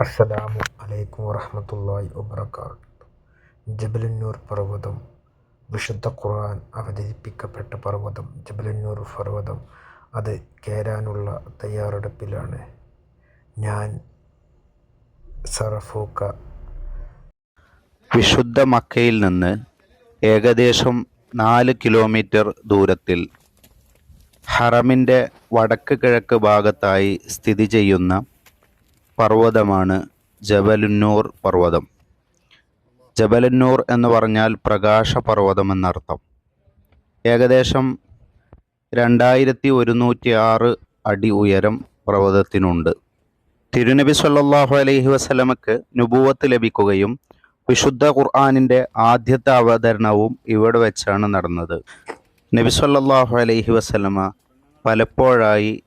അസ്സലാമു അലൈക്കും വറഹമത്തല്ലായി വബറകാതുഹു. ജബലുന്നൂർ പർവതം വിശുദ്ധ ഖുർആൻ അവതരിപ്പിക്കപ്പെട്ട പർവതം ജബലുന്നൂർ പർവതം അത് കയറാനുള്ള തയ്യാറെടുപ്പിലാണ് ഞാൻ സറഫൂക്ക. വിശുദ്ധ മക്കയിൽ നിന്ന് ഏകദേശം നാല് കിലോമീറ്റർ ദൂരത്തിൽ ഹറമിന്റെ വടക്ക് കിഴക്ക് ഭാഗത്തായി സ്ഥിതി ചെയ്യുന്ന പർവതമാണ് ജബലുന്നൂർ പർവതം. ജബലുന്നൂർ എന്ന് പറഞ്ഞാൽ പ്രകാശ പർവതം എന്നർത്ഥം. ഏകദേശം രണ്ടായിരത്തി ഒരുന്നൂറ്റി ആറ് അടി ഉയരം പർവതത്തിനുണ്ട്. തിരുനബി സല്ലാഹു അലൈഹി വസ്ലമക്ക് നുപൂവത്ത് ലഭിക്കുകയും വിശുദ്ധ ഖുർആാനിന്റെ ആദ്യത്തെ അവതരണവും ഇവിടെ വെച്ചാണ് നടന്നത്. നബി സല്ലാഹു അലൈഹി വസ്ലമ പലപ്പോഴായി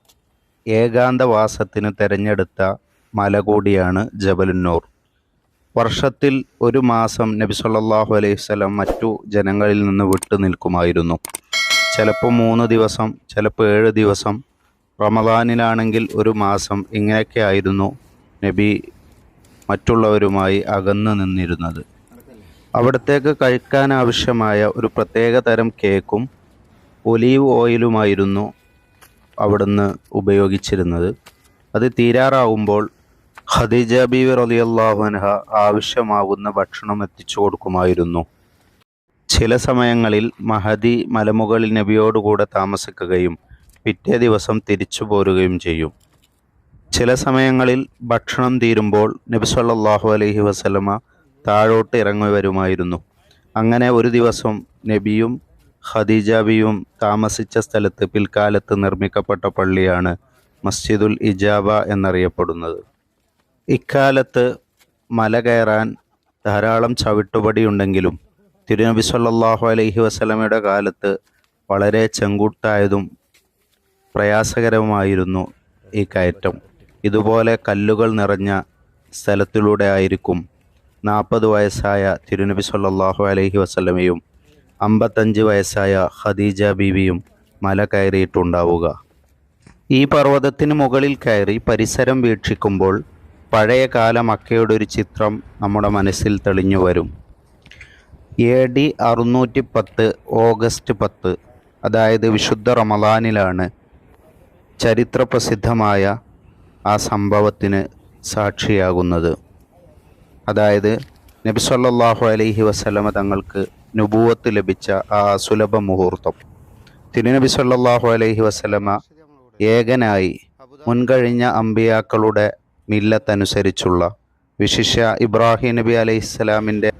ഏകാന്തവാസത്തിന് തിരഞ്ഞെടുത്ത മല കൂടിയാണ് ജബലുന്നൂർ. വർഷത്തിൽ ഒരു മാസം നബി സല്ലാഹു അലൈഹി സ്വലം മറ്റു ജനങ്ങളിൽ നിന്ന് വിട്ടു നിൽക്കുമായിരുന്നു. ചിലപ്പോൾ മൂന്ന് ദിവസം ചിലപ്പോൾ ഏഴ് ദിവസം. റമദാനിലാണെങ്കിൽ ഒരു മാസം ഇങ്ങനെയൊക്കെ ആയിരുന്നു നബി മറ്റുള്ളവരുമായി അകന്നു നിന്നിരുന്നത്. അവിടത്തേക്ക് കഴിക്കാൻ ആവശ്യമായ ഒരു പ്രത്യേക തരം കേക്കും ഒലീവ് ഓയിലുമായിരുന്നു അവിടുന്ന് ഉപയോഗിച്ചിരുന്നത്. അത് തീരാറാവുമ്പോൾ ഖദീജ ബീവി റളിയല്ലാഹു അൻഹ ആവശ്യമാവുന്ന ഭക്ഷണം എത്തിച്ചു കൊടുക്കുമായിരുന്നു. ചില സമയങ്ങളിൽ മഹദി മലമുകളിൽ നബിയോടുകൂടെ താമസിക്കുകയും പിറ്റേ ദിവസം തിരിച്ചു പോരുകയും ചെയ്യും. ചില സമയങ്ങളിൽ ഭക്ഷണം തീരുമ്പോൾ നബി സല്ലാഹു അലൈഹി വസല്ലമ താഴോട്ട് ഇറങ്ങി വരുമായിരുന്നു. അങ്ങനെ ഒരു ദിവസം നബിയും ഖദീജാബിയും താമസിച്ച സ്ഥലത്ത് പിൽക്കാലത്ത് നിർമ്മിക്കപ്പെട്ട പള്ളിയാണ് മസ്ജിദുൽ ഇജാബ എന്നറിയപ്പെടുന്നത്. ഇക്കാലത്ത് മല കയറാൻ ധാരാളം ചവിട്ടുപടിയുണ്ടെങ്കിലും തിരുനബി സല്ലാഹു അലൈഹി വസല്ലമയുടെ കാലത്ത് വളരെ ചെങ്കുട്ടായതും പ്രയാസകരവുമായിരുന്നു ഈ കയറ്റം. ഇതുപോലെ കല്ലുകൾ നിറഞ്ഞ സ്ഥലത്തിലൂടെ ആയിരിക്കും നാൽപ്പത് വയസ്സായ തിരുനബി സല്ലാഹു അലൈഹി വസല്ലമയും അമ്പത്തഞ്ച് വയസ്സായ ഖദീജ ബീവിയും മല കയറിയിട്ടുണ്ടാവുക. ഈ പർവതത്തിന് മുകളിൽ കയറി പരിസരം വീക്ഷിക്കുമ്പോൾ പഴയ കാല മക്കയുടെ ഒരു ചിത്രം നമ്മുടെ മനസ്സിൽ തെളിഞ്ഞു വരും. എ ഡി അറുന്നൂറ്റി പത്ത് ഓഗസ്റ്റ് പത്ത് അതായത് വിശുദ്ധ റമദാനിലാണ് ചരിത്രപ്രസിദ്ധമായ ആ സംഭവത്തിന് സാക്ഷിയാകുന്നത്. അതായത് നബി സല്ലല്ലാഹു അലൈഹി വസല്ലമ തങ്ങൾക്ക് നുബുവത്ത് ലഭിച്ച ആ സുലഭ മുഹൂർത്തം. തിരുനബി സല്ലല്ലാഹു അലൈഹി വസല്ലമ ഏകനായി മുൻകഴിഞ്ഞ അമ്പിയാക്കളുടെ മില്ലത്തനുസരിച്ചുള്ള വിശിഷ്യ ഇബ്രാഹിം നബി അലൈഹി ഇസ്ലാമിന്റെ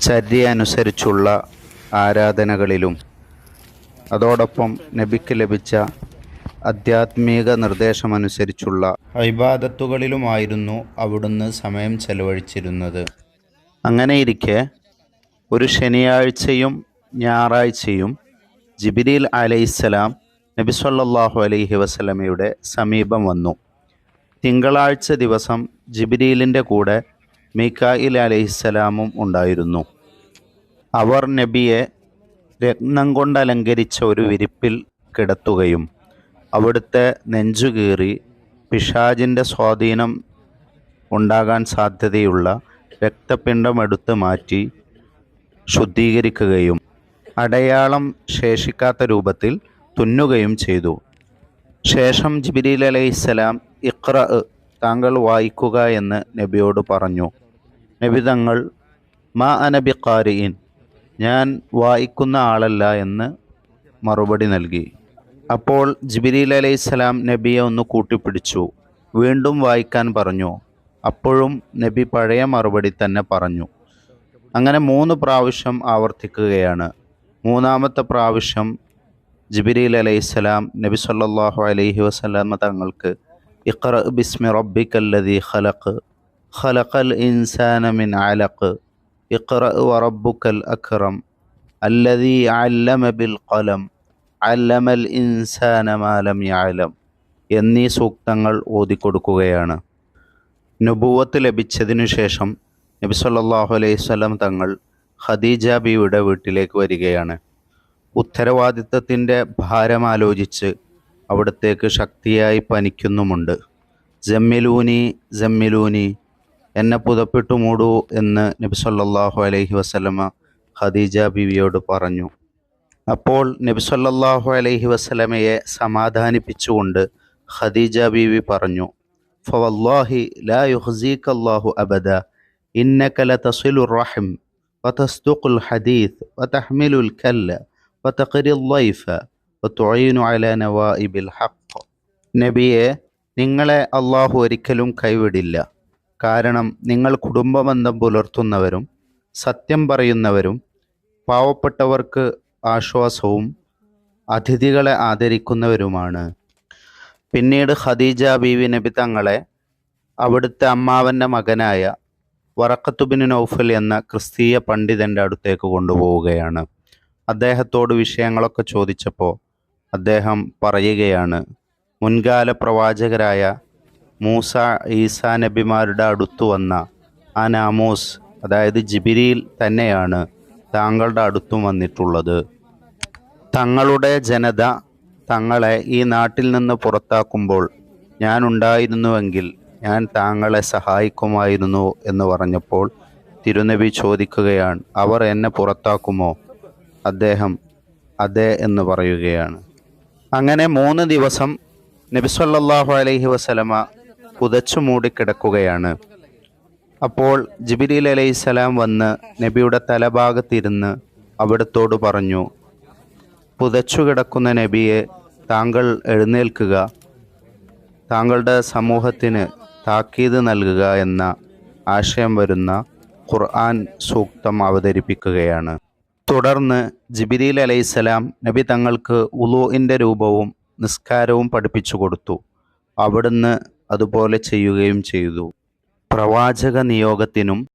ചര്യ അനുസരിച്ചുള്ള ആരാധനകളിലും. അതോടൊപ്പം നബിക്ക് ലഭിച്ച ആധ്യാത്മിക നിർദ്ദേശമനുസരിച്ചുള്ള ഇബാദത്തുകളിലുമായിരുന്നു അവിടുന്ന് സമയം ചെലവഴിച്ചിരുന്നത്. അങ്ങനെയിരിക്കെ ഒരു ശനിയാഴ്ചയും ഞായറാഴ്ചയും ജിബിരിൽ അലൈഹിസ്സലാം നബി സല്ലാഹു അലൈഹി വസല്ലമയുടെ സമീപം വന്നു. തിങ്കളാഴ്ച ദിവസം ജിബിരിലിന്റെ കൂടെ മീക്കായിൽ അലഹിസ്സലാമും ഉണ്ടായിരുന്നു. അവർ നബിയെ രത്നം കൊണ്ടലങ്കരിച്ച ഒരു വിരിപ്പിൽ കിടത്തുകയും അവിടുത്തെ നെഞ്ചുകീറി പിഷാജിന്റെ സ്വാധീനം ഉണ്ടാകാൻ സാധ്യതയുള്ള രക്തപിണ്ഡം എടുത്തു മാറ്റി ശുദ്ധീകരിക്കുകയും അടയാളം ശേഷിക്കാത്ത രൂപത്തിൽ തുന്നുകയും ചെയ്തു. ശേഷം ജിബിരിൽ അലൈഹിസ്സലാം ഇഖ്ര താങ്കൾ വായിക്കുക എന്ന് നബിയോട് പറഞ്ഞു. നബി തങ്ങൾ മാ അനബി ഖാരിയിൻ ഞാൻ വായിക്കുന്ന ആളല്ല എന്ന് മറുപടി നൽകി. അപ്പോൾ ജിബിരിൽ അലൈഹിസ്സലാം നബിയെ ഒന്ന് കൂട്ടിപ്പിടിച്ചു. വീണ്ടും വായിക്കാൻ പറഞ്ഞു. അപ്പോഴും നബി പഴയ മറുപടി തന്നെ പറഞ്ഞു. അങ്ങനെ മൂന്ന് പ്രാവശ്യം ആവർത്തിക്കുകയാണ്. മൂന്നാമത്തെ പ്രാവശ്യം ജിബിരിൽ അലൈഹിസ്സലാം നബി സല്ലാഹു അലൈഹി വസ്ലാമ തങ്ങൾക്ക് ഇഖ്റ ബിസ്മി الذي ഖലഖ് ഖലഖൽ ഇൻസാന മിൻ അലഖ് ഇഖ്റ വറബ്ബുക്കൽ അക്റം الذي അല്ലമ ബിൽ ഖലം അല്ലമൽ ഇൻസാന മാലം يعلم എന്നീ സൂക്തങ്ങൾ ഓതിക്കൊടുക്കുകയാണ്. നുബൂവത്ത് ലഭിച്ചതിനു ശേഷം നബി സല്ലല്ലാഹു അലൈഹി വസല്ലം തങ്ങൾ ഖദീജ ബിയുടെ വീട്ടിലേക്ക് വരികയാണ്. ഉത്തരവാദിത്തത്തിന്റെ ഭാരം ആലോചിച്ച് അവിടത്തേക്ക് ശക്തിയായി പനിക്കുന്നുമുണ്ട്. ജമ്മിലൂനി ജമ്മിലൂനി എന്നെ പുതപ്പിട്ടു മൂടൂ എന്ന് നബി സല്ലല്ലാഹു അലൈഹി വസല്ലമ ഖദീജ ബിവിയോട് പറഞ്ഞു. അപ്പോൾ നബി സല്ലല്ലാഹു അലൈഹി വസല്ലമയെ സമാധാനിപ്പിച്ചുകൊണ്ട് ഖദീജ ബീവി പറഞ്ഞു ഫവല്ലാഹി ലാ യുഹ്സീക അല്ലാഹു അബദ ഇന്നക ലതസിലു റഹിം വതസ്തുഖുൽ ഹദീസ് വതഹ്മിലുൽ കല്ല വതഖരിൽ ലൈഫ ഹഖ്. നബിയെ നിങ്ങളെ അള്ളാഹു ഒരിക്കലും കൈവിടില്ല. കാരണം നിങ്ങൾ കുടുംബബന്ധം പുലർത്തുന്നവരും സത്യം പറയുന്നവരും പാവപ്പെട്ടവർക്ക് ആശ്വാസവും അതിഥികളെ ആദരിക്കുന്നവരുമാണ്. പിന്നീട് ഖദീജ ബീവി നബി തങ്ങളെ അവിടുത്തെ അമ്മാവന്റെ മകനായ വറക്കത്തുബിൻ നൗഫൽ എന്ന ക്രിസ്തീയ പണ്ഡിതന്റെ അടുത്തേക്ക് കൊണ്ടുപോവുകയാണ്. അദ്ദേഹത്തോട് വിഷയങ്ങളൊക്കെ ചോദിച്ചപ്പോൾ അദ്ദേഹം പറയുകയാണ് മുൻകാല പ്രവാചകരായ മൂസ ഈസാ നബിമാരുടെ അടുത്തു വന്ന ആ നാമോസ് അതായത് ജിബിരിയിൽ തന്നെയാണ് താങ്കളുടെ അടുത്തും വന്നിട്ടുള്ളത്. തങ്ങളുടെ ജനത തങ്ങളെ ഈ നാട്ടിൽ നിന്ന് പുറത്താക്കുമ്പോൾ ഞാൻ ഉണ്ടായിരുന്നുവെങ്കിൽ ഞാൻ താങ്കളെ സഹായിക്കുമായിരുന്നു എന്ന് പറഞ്ഞപ്പോൾ തിരുനബി ചോദിക്കുകയാണ് അവർ എന്നെ പുറത്താക്കുമോ? അദ്ദേഹം അതെ എന്ന് പറയുകയാണ്. അങ്ങനെ മൂന്ന് ദിവസം നബി സല്ലല്ലാഹു അലൈഹി വസല്ലമ പുതച്ചു മൂടിക്കിടക്കുകയാണ് അപ്പോൾ ജിബിരിൽ അലൈഹിസ്സലാം വന്ന് നബിയുടെ തലഭാഗത്തിരുന്ന് അവിടത്തോട് പറഞ്ഞു പുതച്ചു കിടക്കുന്ന നബിയെ താങ്കൾ എഴുന്നേൽക്കുക താങ്കളുടെ സമൂഹത്തിന് താക്കീത് നൽകുക എന്ന ആശയം വരുന്ന ഖുർആൻ സൂക്തം അവതരിപ്പിക്കുകയാണ്. തുടർന്ന് ജിബിരിൽ അലൈഹിസ്സലാം നബി തങ്ങൾക്ക് ഉലൂഇന്റെ രൂപവും നിസ്കാരവും പഠിപ്പിച്ചു കൊടുത്തു. അവിടുന്ന് അതുപോലെ ചെയ്യുകയും ചെയ്തു. പ്രവാചക നിയോഗത്തിനും